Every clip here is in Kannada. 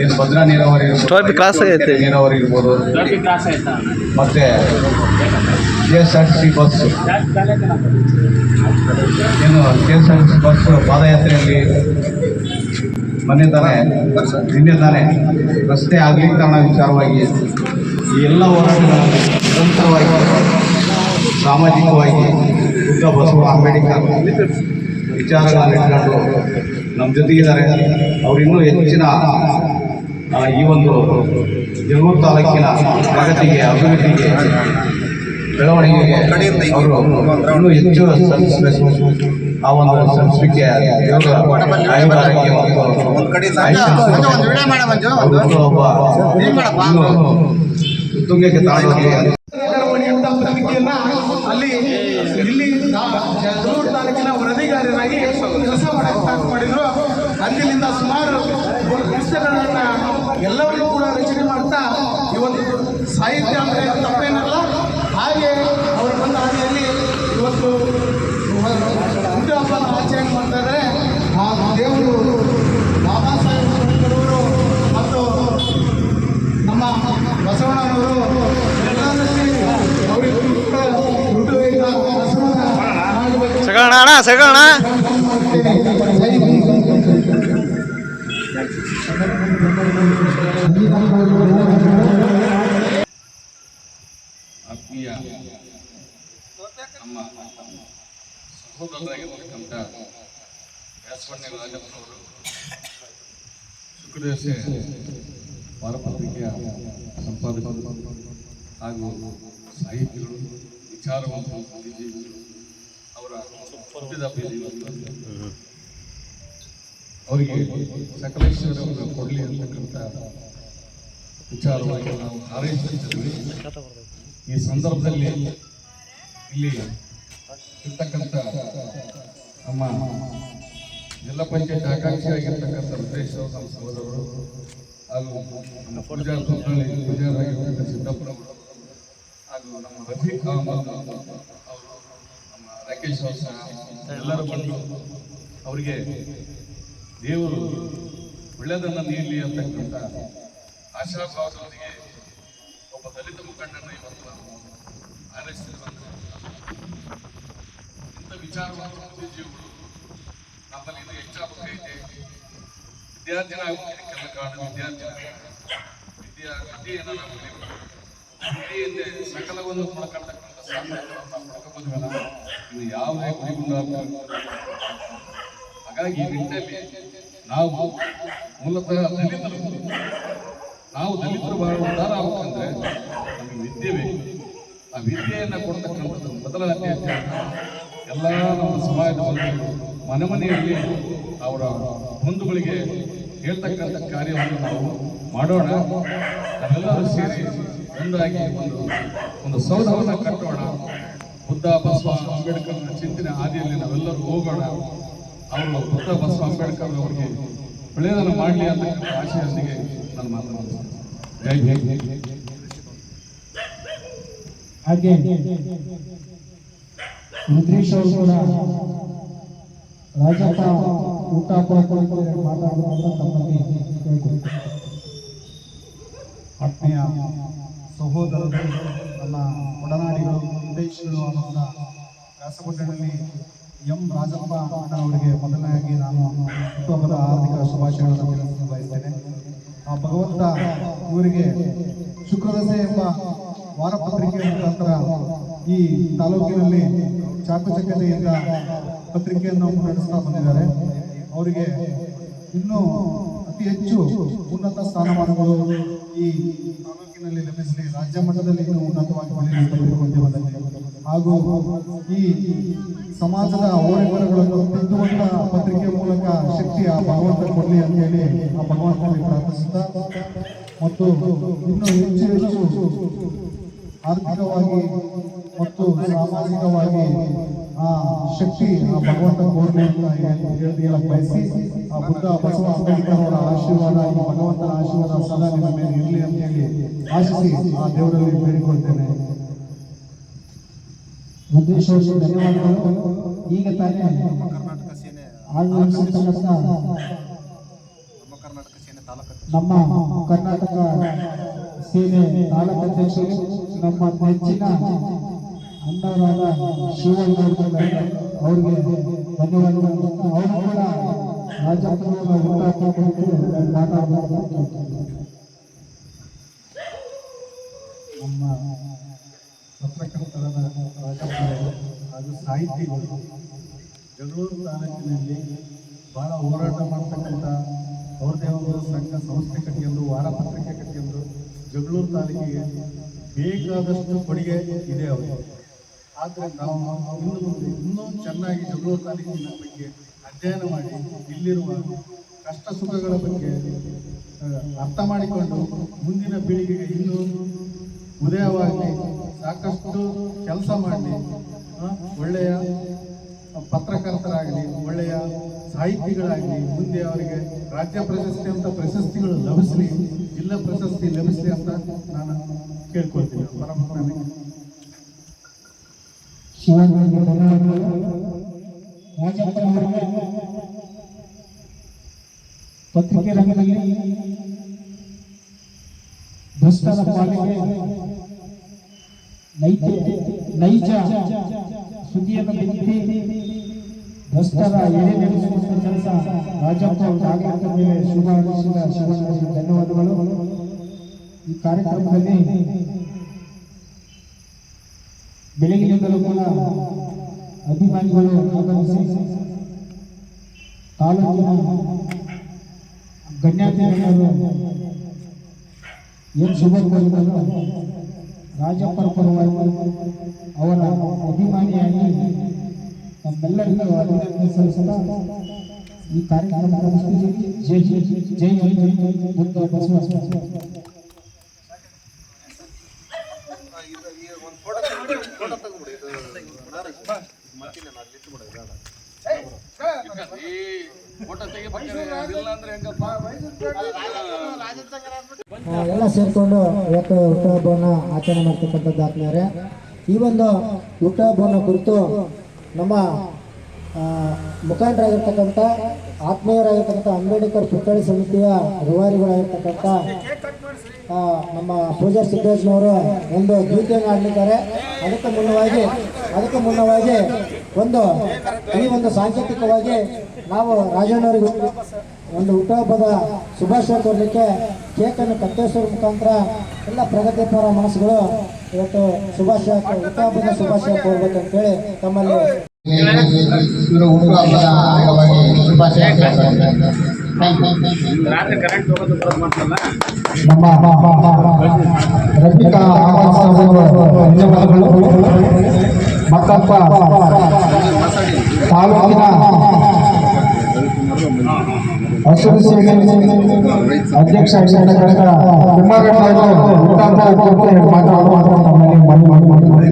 ಏನು ಭದ್ರಾ ನೀರಾವರಿ ಇರ್ಬೋದು, ಕ್ರಾಸ್ ಆಗೈತೆ. ನೀರಾವರಿ ಇರ್ಬೋದು ಮತ್ತೆ K S R T C bus ಏನು K S R T C bus ಪಾದಯಾತ್ರೆಯಲ್ಲಿ? ಮೊನ್ನೆ ತಾನೇ ನಿನ್ನೆ ತಾನೇ ರಸ್ತೆ ಅಗಲೀಕರಣ ವಿಚಾರವಾಗಿ ಈ ಎಲ್ಲ ಹೋರಾಟಗಳನ್ನು ನಿರಂತರವಾಗಿ ಸಾಮಾಜಿಕವಾಗಿ ಬುದ್ಧ ಬಸವ ಅಂಬೇಡ್ಕರ್. ವಿಚಾರಗಳನ್ನು ಇಟ್ಕೊಂಡು ನಮ್ಮ ಜೊತೆಗಿದ್ದಾರೆ. ಅವರು ಇನ್ನೂ ಹೆಚ್ಚಿನ ಈ ಒಂದು ಜಗೂರು ತಾಲೂಕಿನ ಪ್ರಗತಿಗೆ ಅಭಿವೃದ್ಧಿಗೆ ಬೆಳವಣಿಗೆಗೆ ಅವರು ಇನ್ನೂ ಹೆಚ್ಚು ಶ್ರಮಿಸಬೇಕು ಆ ಒಂದು ಶ್ರಮಿಸಲಿಕ್ಕೆ ಅವರು ಒಬ್ಬ ಇನ್ನೂ ಉತ್ತುಂಗಕ್ಕೆ ತಾಳೋಗಿ ಸಾಹಿತ್ಯ ಅಂದರೆ ತಪ್ಪೇನಲ್ಲ ಹಾಗೆ ಅವರು ಬಂದ ಹಾದಿಯಲ್ಲಿ ಇವತ್ತು ಹುಟ್ಟುಹಬ್ಬನ ಆಚರಣೆ ಮಾಡ್ತಾರೆ ಆ ದೇವರು ಬಾಬಾ ಸಾಹೇಬ್ ಅಂಬೇಡ್ಕರ್ ಅವರು ಮತ್ತು ನಮ್ಮ ಬಸವಣ್ಣನವರು ಸಗಣ ಅಣ್ಣ ಸಗಣ ಆತ್ಮೀಯ ನಮ್ಮ ಸಹೋದರರಾಗಿರ್ತಕ್ಕಂಥ ವ್ಯಾಸವಣ್ಣ ರಾಜಪ್ಪನವರು ಶುಕ್ರದೇಶ ವಾರಪತ್ರಿಕೆಯ ಸಂಪಾದಕರು ಹಾಗೂ ಸಾಹಿತಿಗಳು ಬುದ್ಧಿಜೀವಿಗಳು ಅವರ ಹುಟ್ಟಿದ. ಅವರಿಗೆ ಸಕಲೇಶ್ವರವನ್ನು ಕೊಡಲಿ ಅಂತಕ್ಕಂಥ ವಿಚಾರವಾಗಿ ನಾವು ಹಾರೈಸುತ್ತಿದ್ದೀವಿ ಈ ಸಂದರ್ಭದಲ್ಲಿ ಇಲ್ಲಿ ಇರ್ತಕ್ಕಂಥ ನಮ್ಮ ಜಿಲ್ಲಾ ಪಂಚಾಯತ್ ಆಕಾಂಕ್ಷಿಯಾಗಿರ್ತಕ್ಕಂಥ ಅವರು, ನಮ್ಮ ಸಹೋದರರು, ಹಾಗೂ ನಮ್ಮ ಪೂಜಾ ಸಂಸ್ಥಾನ ಪೂಜಾರಾಗಿರ್ತಕ್ಕಂಥ ಸಿದ್ದಪ್ಪನವರು, ಹಾಗೂ ನಮ್ಮ ರಫೀಕ್ ಅವರು, ನಮ್ಮ ರಾಕೇಶ್ ಅವರು ಸಹ ಎಲ್ಲರೂ ಬಂದು ಅವರಿಗೆ ದೇವರು ಒಳ್ಳೆಯದನ್ನು ನೀಡಲಿ ಅಂತಕ್ಕಂಥ ಆಶಾಭಾವದೊಂದಿಗೆ ಒಬ್ಬ ದಲಿತ ಮುಖಂಡನ ಇವತ್ತು ಇಂಥ ವಿಚಾರವಾದ ಬುದ್ಧಿಜೀವಿಗಳು ನಮ್ಮಲ್ಲಿ ಇನ್ನೂ ಹೆಚ್ಚಾಗಬೇಕೈತೆ ವಿದ್ಯಾರ್ಥಿನ ಆಗೋದಕ್ಕೆಲ್ಲ ಕಾರಣ ವಿದ್ಯಾರ್ಥಿನ ವಿದ್ಯಾ ವಿದ್ಯೆಯನ್ನು ನಾವು ವಿದ್ಯೆಯಿಂದ ಸಕಲವನ್ನು ಪಡ್ಕೊಳ್ತಕ್ಕಂಥ ಸಾಮರ್ಥ್ಯವನ್ನು ಪಡ್ಕೊಂಬಂದ್ವಲ್ಲ ಇನ್ನು ಯಾವುದೇ ಗುರಿಗುಂಡ ಹಾಗಾಗಿ ಈ ನಿಟ್ಟಿನಲ್ಲಿ ನಾವು ಮೂಲತಃ ದಲಿತರು. ನಾವು ದಲಿತರು ಬಹಳ ಉದ್ಧಾರ ಆಗ್ಬೇಕಂದ್ರೆ ನಮಗೆ ವಿದ್ಯೆ ಬೇಕು. ಆ ವಿದ್ಯೆಯನ್ನು ಕೊಡ್ತಕ್ಕಂಥದ್ದು ಮೊದಲ ಆದ್ಯತೆ ಎಲ್ಲ ನಮ್ಮ ಸಮಾಜದ ಬಂಧುಗಳು ಮನೆ ಮನೆಯಲ್ಲಿ ಅವರ ಬಂಧುಗಳಿಗೆ ಹೇಳ್ತಕ್ಕಂಥ ಕಾರ್ಯವನ್ನು ನಾವು ಮಾಡೋಣ. ನಾವೆಲ್ಲರೂ ಸೇರಿ ಒಂದಾಗಿ ಒಂದು ಒಂದು ಸೌಧವನ್ನು ಕಟ್ಟೋಣ. ಬುದ್ಧ ಬಸವ ಅಂಬೇಡ್ಕರ್ ಚಿಂತನೆ ಹಾದಿಯಲ್ಲಿ ನಾವೆಲ್ಲರೂ ಹೋಗೋಣ. ಅವರು ಬುದ್ಧ ಬಸವ ಅಂಬೇಡ್ಕರ್ ಅವರಿಗೆ ಒಳ್ಳೆಯದನ್ನು ಮಾಡಲಿ ಅಂತಕ್ಕಂಥ ಆಶಯದೊಂದಿಗೆ ನಾನು ಮಾತನಾಡ್ತೀನಿ ಹಾಗೆ ಅವರು ಕೂಡ ರಾಜಪ್ಪ ಊಟ ಕೊಡ್ಕೊಂಡು ಮಾತಾಡೋದು ತಮ್ಮಲ್ಲಿ. ಆತ್ಮೀಯ ಸಹೋದರರು, ನನ್ನ ಒಡನಾಡಿಗಳು ಉದ್ದೇಶಗಳು ಅನ್ನೋದ ವ್ಯಾಸಗುಡ್ಡದಲ್ಲಿ ಎಂ ರಾಜಪ್ಪ ಅಣ್ಣ ಅವರಿಗೆ ಮೊದಲನೆಯಾಗಿ ನಾನು ಹುಟ್ಟುಹಬ್ಬದ ಆರ್ಥಿಕ ಶುಭಾಶಯಗಳನ್ನು ತಿಳಿಸಲು ಬಯಸ್ತೇನೆ ಆ ಭಗವಂತ ಊರಿಗೆ ಶುಕ್ರದಸೆ ಎಂಬ ವಾರಪತ್ರಿಕೆಯ ಮುಖಾಂತರ ಈ ತಾಲೂಕಿನಲ್ಲಿ ಚಾಕುಚಕ್ಯತೆಯಿಂದ ಪತ್ರಿಕೆಯನ್ನು ಮುನ್ನಡೆಸ್ತಾ ಬಂದಿದ್ದಾರೆ. ಅವರಿಗೆ ಇನ್ನೂ ಅತಿ ಹೆಚ್ಚು ಉನ್ನತ ಸ್ಥಾನಮಾನಗಳು ಈ ತಾಲೂಕಿನಲ್ಲಿ ಲಭಿಸಲಿ, ರಾಜ್ಯ ಮಟ್ಟದಲ್ಲಿ ಇನ್ನೂ ಉನ್ನತವಾಗಿ ಬೆಳೆಯಲಿ ಅಂತ ಹಾಗೂ ಈ ಸಮಾಜದ ಹೋರಾಟಗಳನ್ನು ತಿದ್ದುವಂತ ಪತ್ರಿಕೆ ಮೂಲಕ ಶಕ್ತಿ ಆ ಭಗವಂತ ಕೊಡಲಿ ಅಂತೇಳಿ ಆ ಭಗವಂತನಲ್ಲಿ ಪ್ರಾರ್ಥಿಸುತ್ತಾ, ಮತ್ತು ಇನ್ನೂ ಹೆಚ್ಚು ಹೆಚ್ಚು ಆರ್ಥಿಕವಾಗಿ ಮತ್ತು ಸಾಮಾಜಿಕವಾಗಿ ಆ ಶಕ್ತಿ ಆ ಭಗವಂತ ಕೋರಲಿ ಅಂತ ಬಯಸಿ ಆ ಬುದ್ಧ ಬಸವ ಅಂಬೇಡ್ಕರ್ ಅವರ ಆಶೀರ್ವಾದ ಈ ಭಗವಂತನ ಆಶೀರ್ವಾದ ಸದಾ ನಿಮ್ಮ ಮೇಲೆ ಇರಲಿ ಅಂತ ಹೇಳಿ ಆಶಿಸಿ ಆ ದೇವರಲ್ಲಿ ಬೇಡಿಕೊಳ್ತೇನೆ. ಧನ್ಯವಾದಗಳು. ಈಗ ತಾನೇ ಕರ್ನಾಟಕ ಸೇನೆ ಆಳ್ವಿಸ್ತಕ್ಕಂಥ ನಮ್ಮ ಕರ್ನಾಟಕ ಸೇನೆ ತಾಲೂಕು ನಮ್ಮ ಕರ್ನಾಟಕ ಸೇನೆ ತಾಲೂಕು ಅಧ್ಯಕ್ಷರು. ನಮ್ಮ ನೆಚ್ಚಿನ ಅಣ್ಣವರಾದ ಶಿವಣ್ಣ ಅವರಿಗೆ ಧನ್ಯವಾದಗಳು ಅವರು ಕೂಡ ರಾಜಕೀಯ ಹುಟ್ಟಾಕಬೇಕು ಮಾತಾಡಬೇಕು ನಮ್ಮ ಪತ್ರಕರ್ತರಾದ ರಾಜಪ್ಪನವರು ಹಾಗೂ ಸಾಹಿತಿಗಳು ಜಗಳೂರು ತಾಲೂಕಿನಲ್ಲಿ ಬಹಳ ಹೋರಾಟ ಮಾಡ್ತಕ್ಕಂಥ ಅವ್ರದೇ ಒಂದು ಸಂಘ ಸಂಸ್ಥೆ ಕಟ್ಟಿಕೊಂಡು ವಾರ ಪತ್ರಿಕೆ ಕಟ್ಟಿಕೊಂಡು ಜಗಳೂರು ತಾಲೂಕಿಗೆ ಬೇಕಾದಷ್ಟು ಕೊಡುಗೆ ಇದೆ ಅವರು ಆದರೆ ನಾವು ಇನ್ನು ಇನ್ನೂ ಚೆನ್ನಾಗಿ ಜಗಳೂರು ತಾಲೂಕಿನ ಬಗ್ಗೆ ಅಧ್ಯಯನ ಮಾಡಿ ಇಲ್ಲಿರುವ ಕಷ್ಟ ಸುಖಗಳ ಬಗ್ಗೆ ಅರ್ಥ ಮಾಡಿಕೊಂಡು ಮುಂದಿನ ಪೀಳಿಗೆಗೆ ಇನ್ನೂ ಉದಯವಾಗಿ ಸಾಕಷ್ಟು ಕೆಲಸ ಮಾಡಿ ಒಳ್ಳೆಯ ಪತ್ರಕರ್ತರಾಗಲಿ, ಒಳ್ಳೆಯ ಸಾಹಿತಿಗಳಾಗಲಿ, ಮುಂದೆ ಅವರಿಗೆ ರಾಜ್ಯ ಪ್ರಶಸ್ತಿ ಅಂತ ಪ್ರಶಸ್ತಿಗಳು ಲಭಿಸಲಿ ಜಿಲ್ಲಾ ಪ್ರಶಸ್ತಿ ಲಭಿಸಲಿ ಅಂತ ನಾನು ಕೇಳ್ಕೊಳ್ತೀನಿ ಶಿವಣ್ಣನಿಗೆ ಧನ್ಯವಾದಗಳು ರಾಜಪ್ಪನವರಿಗೆ ಪತ್ರಿಕೆ ರಂಗದಲ್ಲಿ ಭ್ರಷ್ಟರ ಪಾಲಿಗೆ ನೈಜ ನೈಜ ಸುದ್ದಿಯನ್ನು ಬಿತ್ತಿ ಭ್ರಷ್ಟರ ಎಡೆ ನಡೆಸುವಂತ ಕೆಲಸ ರಾಜಪ್ಪ ಅವರು ಆಗಲಿಕ್ಕೆ ಮೇಲೆ ಶುಭ ಹಾರೈಸಿದ ಶಿವಣ್ಣನಿಗೆ ಧನ್ಯವಾದಗಳು ಈ ಕಾರ್ಯಕ್ರಮದಲ್ಲಿ ಬೆಳಗಿನಿಂದಲೂ ಕೂಡ ಅಭಿಮಾನಿಗಳು ಆಗಮಿಸಿ ತಾಲೂಕಿನ ಗಣ್ಯಾತಿಗಣ್ಯರು ಏನು ಶುಭ ಕೋರಿದರು ರಾಜಪ್ಪರ ಪರವಾಗಿ ಅವರ ಅಭಿಮಾನಿಯಾಗಿ ನಮ್ಮೆಲ್ಲರಿಗೂ ಅಭಿನಂದನೆ ಸಲ್ಲಿಸುತ್ತಾ ಈ ಕಾರ್ಯಕ್ರಮ ಮುಗಿಸ್ತಿದ್ದೀವಿ. ಜೈ ಜೈ ಜೈ ಜೈ ಜೈ ಜೈ ಬುದ್ಧ ಬಸವ ಎಲ್ಲ ಸೇರಿಕೊಂಡು ಇವತ್ತು ಹುಟ್ಟುಹಬ್ಬವನ್ನು ಆಚರಣೆ ಮಾಡ್ತಕ್ಕಂಥದ್ದು ಆತ್ಮೀಯರೇ ಈ ಒಂದು ಹುಟ್ಟುಹಬ್ಬವನ್ನು ಕುರಿತು ನಮ್ಮ ಮುಖಂಡರಾಗಿರ್ತಕ್ಕಂಥ, ಆತ್ಮೀಯರಾಗಿರ್ತಕ್ಕಂಥ ಅಂಬೇಡ್ಕರ್ ಪುತ್ಥಳಿ ಸಮಿತಿಯ ರೂವಾರಿಗಳಾಗಿರ್ತಕ್ಕಂಥ ನಮ್ಮ ಪೂಜಾ ಸಿದ್ದೇಶ್ನವರು ಒಂದು ಗೀತೆಯನ್ನು ಆಡಲಿದ್ದಾರೆ ಅದಕ್ಕೆ ಮುನ್ನವಾಗಿ ಅದಕ್ಕೆ ಮುನ್ನವಾಗಿ ಒಂದು, ಈ ಒಂದು ಸಾಂಕೇತಿಕವಾಗಿ ನಾವು ರಾಜಣ್ಣವರಿಗೆ ಒಂದು ಹುಟ್ಟುಹಬ್ಬದ ಶುಭಾಶಯ ಕೋರಲಿಕ್ಕೆ ಕೇಕನ್ನು ಕಟ್ಟೇಶ್ವರ ಮುಖಾಂತರ ಎಲ್ಲ ಪ್ರಗತಿಪರ ಮನಸ್ಸುಗಳು ಇವತ್ತು ಶುಭಾಶಯ ಹುಟ್ಟುಹಬ್ಬದ ಶುಭಾಶಯ ಕೋರ್ಬೇಕಂತೇಳಿ ತಮ್ಮಲ್ಲಿ ಇವರು ಹುಟ್ಟುಹಬ್ಬದ ಅಂಗವಾಗಿ ಶುಭಾಶಯ ನಮ್ಮ ರಫಿಕಾ ಅಹಮದ್ ಸಾಹೇಬರು ಧನ್ಯವಾದಗಳು ಮತ್ತಪ್ಪ ತಾಲೂಕಿನ ಹಸಿರು ಸೇನೆ ಅಧ್ಯಕ್ಷ ಆಗಿರ್ತಕ್ಕಂಥ ಕುಮಾರಣ್ಣ ಅವರು ಹುಟ್ಟುಹಬ್ಬ ಕುರಿತು ಮಾತನಾಡುವ ತಮ್ಮಲ್ಲಿ ಮನವಿ ಮಾಡಿ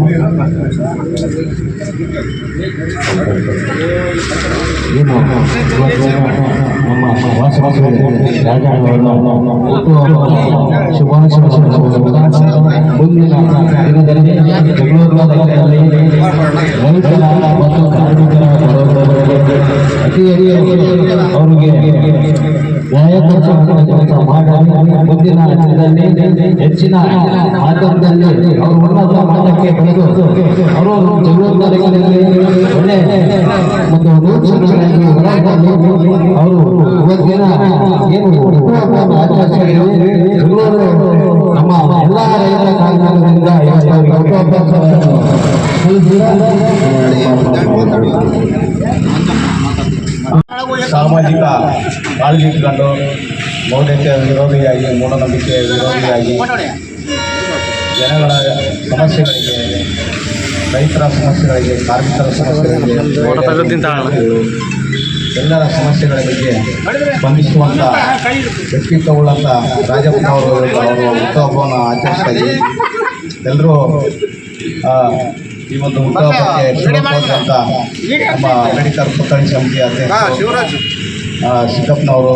ಮುಂದಿನ ದಿನದಲ್ಲಿ ಬೆಂಗಳೂರು ನಗರದಲ್ಲಿ ರೈತರ ಮತ್ತು ಕಾರ್ಮಿಕರ ಬಡವರಿಗೆ ಅತಿ ಅವರಿಗೆ ನ್ಯಾಯ ಕೊಡಿಸುವಂತಹ ಕೆಲಸ ಮಾಡಿ ಮುಂದಿನ ದಿನದಲ್ಲಿ ಹೆಚ್ಚಿನ ಆತಂಕದಲ್ಲಿ ಅವರು ಉನ್ನತ ಮಟ್ಟಕ್ಕೆ ಬೆಳೆದು ಅವರು ನಗರದಲ್ಲಿ ಒಳ್ಳೆ ಒಂದು ಹೊರಬಂದು ಅವರು ಇವತ್ತಿನ ಏನು ಆಚರಿಸಿದ್ದೀವಿ ನಮ್ಮ ಎಲ್ಲ ರೈತರ ಕಾರಣದಿಂದ ಇವತ್ತು ಸಾಮಾಜಿಕ ಕಾಳಜಿ ಇಟ್ಕೊಂಡು ಮೌಢ್ಯತೆ ವಿರೋಧಿಯಾಗಿ, ಮೂಢನಂಬಿಕೆ ವಿರೋಧಿಯಾಗಿ ಜನಗಳ ಸಮಸ್ಯೆಗಳಿಗೆ, ರೈತರ ಸಮಸ್ಯೆಗಳಿಗೆ, ಕಾರ್ಮಿಕರ ಸಮಸ್ಯೆಗಳಿಗೆ, ಎಲ್ಲರ ಸಮಸ್ಯೆಗಳ ಬಗ್ಗೆ ಸ್ಪಂದಿಸುವಂಥ ವ್ಯಕ್ತಿತ್ವವುಳ್ಳಂಥ ರಾಜಪ್ಪ ಅವರು ಅವರು ಉತ್ಸವವನ್ನು ಆಚರಿಸ್ತಾ ಎಲ್ಲರೂ ಈ ಒಂದು ಶುಭ ಕೋರುವಂತ ನಮ್ಮ ಅಂಬೇಡ್ಕರ್ ಪುತ್ಥಳಿ ಸಮಿತಿಯ ಆ, ಸಿದ್ದಪ್ಪನವರು